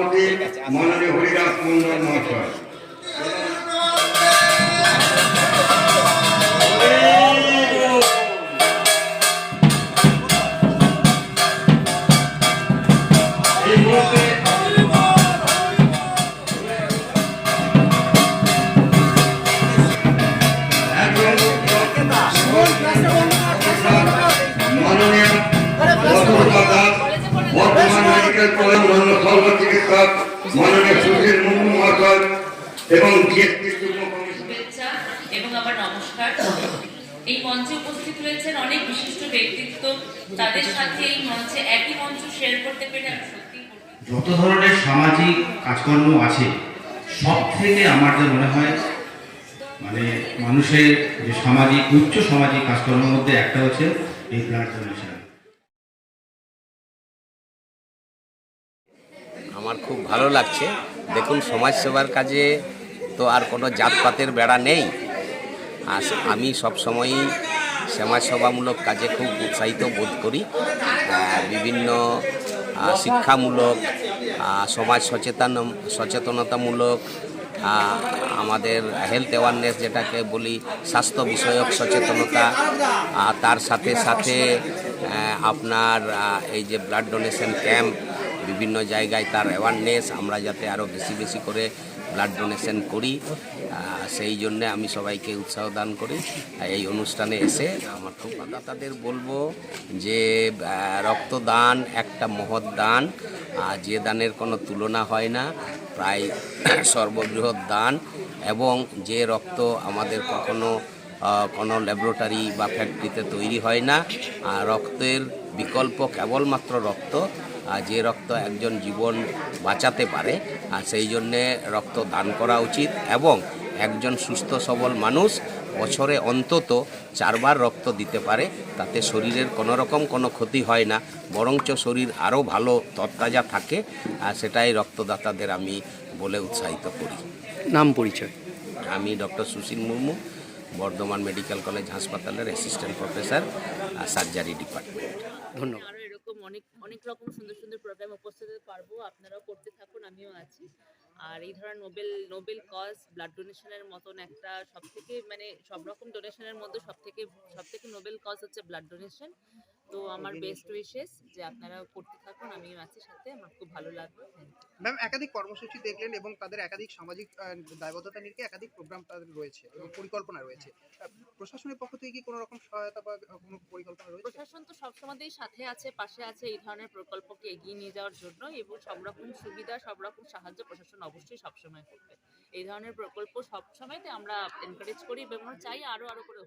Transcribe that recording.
সভাপতি মাননীয় হরিদাস মন্ডল মহাশয় মাননীয় বর্তমান মেডিকেল কলেজ মাননীয় সর্ব চিকিৎসক মাননীয় সুধীর মুর্মু মহাশয় এবং আবার নমস্কার। এই মঞ্চে উপস্থিত রয়েছেন অনেক বিশিষ্ট ব্যক্তিত্ব। তাদের সাথে এই মঞ্চে একই মঞ্চ শেয়ার করতে পেরে আমি সত্যিই যত ধরনের সামাজিক কাজকর্ম আছে সব থেকে আমার যা মনে হয় মানে মানুষের যে সামাজিক উচ্চ সামাজিক কাজকর্মের মধ্যে একটা হচ্ছে এই ব্লাড ডোনেশন আমার খুব ভালো লাগছে। দেখুন, সমাজসেবার কাজে তো আর কোনো জাতপাতের বেড়া নেই। আর আমি সবসময়ই সমাজসেবামূলক কাজে খুব উৎসাহিত বোধ করি। বিভিন্ন শিক্ষামূলক সমাজ সচেতন, সচেতনতামূলক আমাদের হেলথ অ্যাওয়ারনেস যেটাকে বলি, স্বাস্থ্য বিষয়ক সচেতনতা তার সাথে সাথে আপনার এই যে ব্লাড ডোনেশন ক্যাম্প বিভিন্ন জায়গায় তার অ্যাওয়ারনেস আমরা যাতে আরও বেশি বেশি করে ব্লাড ডোনেশন করি। সেই জন্যে আমি সবাইকে উৎসাহ দান করি। এই অনুষ্ঠানে এসে আমার খুব তাদের বলব যে রক্তদান একটা মহৎ দান। আর যে দানের কোনো তুলনা হয় না, প্রায় সর্ববৃহৎ দান। এবং যে রক্ত আমাদের কখনো কোনো ল্যাবরেটরি বা ফ্যাক্টরিতে তৈরি হয় না রক্তের বিকল্প কেবলমাত্র রক্ত যে রক্ত একজন জীবন বাঁচাতে পারে আর সেই জন্যে রক্ত দান করা উচিত এবং একজন সুস্থ সবল মানুষ বছরে অন্তত চারবার রক্ত দিতে পারে তাতে শরীরের কোনো রকম কোনো ক্ষতি হয় না। বরঞ্চ শরীর আরও ভালো তরতাজা থাকে আর সেটাই রক্তদাতাদের আমি বলে উৎসাহিত করি। নাম পরিচয়। আমি doctor Sushil Murmu Bardhaman medical college হাসপাতালের অ্যাসিস্ট্যান্ট প্রফেসর সার্জারি ডিপার্টমেন্ট। ধন্যবাদ। অনেক অনেক রকম সুন্দর সুন্দর প্রোগ্রাম উপস্থিত হতে পারব। আপনারাও করতে থাকুন, আমিও আছি। আর এই ধরনের নোবেল নোবেল কজ ব্লাড ডোনেশনের মতন একটা সব থেকে মানে সব রকম ডোনেশনের মধ্যে সব থেকে সব থেকে নোবেল কজ হচ্ছে ব্লাড ডোনেশন তো আমার বেস্ট উইশেস যে আপনারা করতে থাকুন আমিও আছি সাথে আমার খুব ভালো লাগবে ম্যাম একাধিক কর্মসূচি দেখলেন এবং তাদের একাধিক সামাজিক দায়বদ্ধতা নিয়ে একাধিক প্রোগ্রাম তাদের রয়েছে এবং পরিকল্পনা রয়েছে? প্রশাসনের পক্ষ থেকে কি কোনো রকম সহায়তা বা কোনো পরিকল্পনা রয়েছে? প্রশাসন তো সবসময়তেই সাথে আছে পাশে আছে এই ধরনের প্রকল্পকে এগিয়ে নিয়ে যাওয়ার জন্য এবং সব রকম সুবিধা সব রকম সাহায্য প্রশাসন অবশ্যই সবসময় করবে। এই ধরনের প্রকল্প সবসময়তে আমরা এনকারেজ করি এবং চাই আরও আরও করে।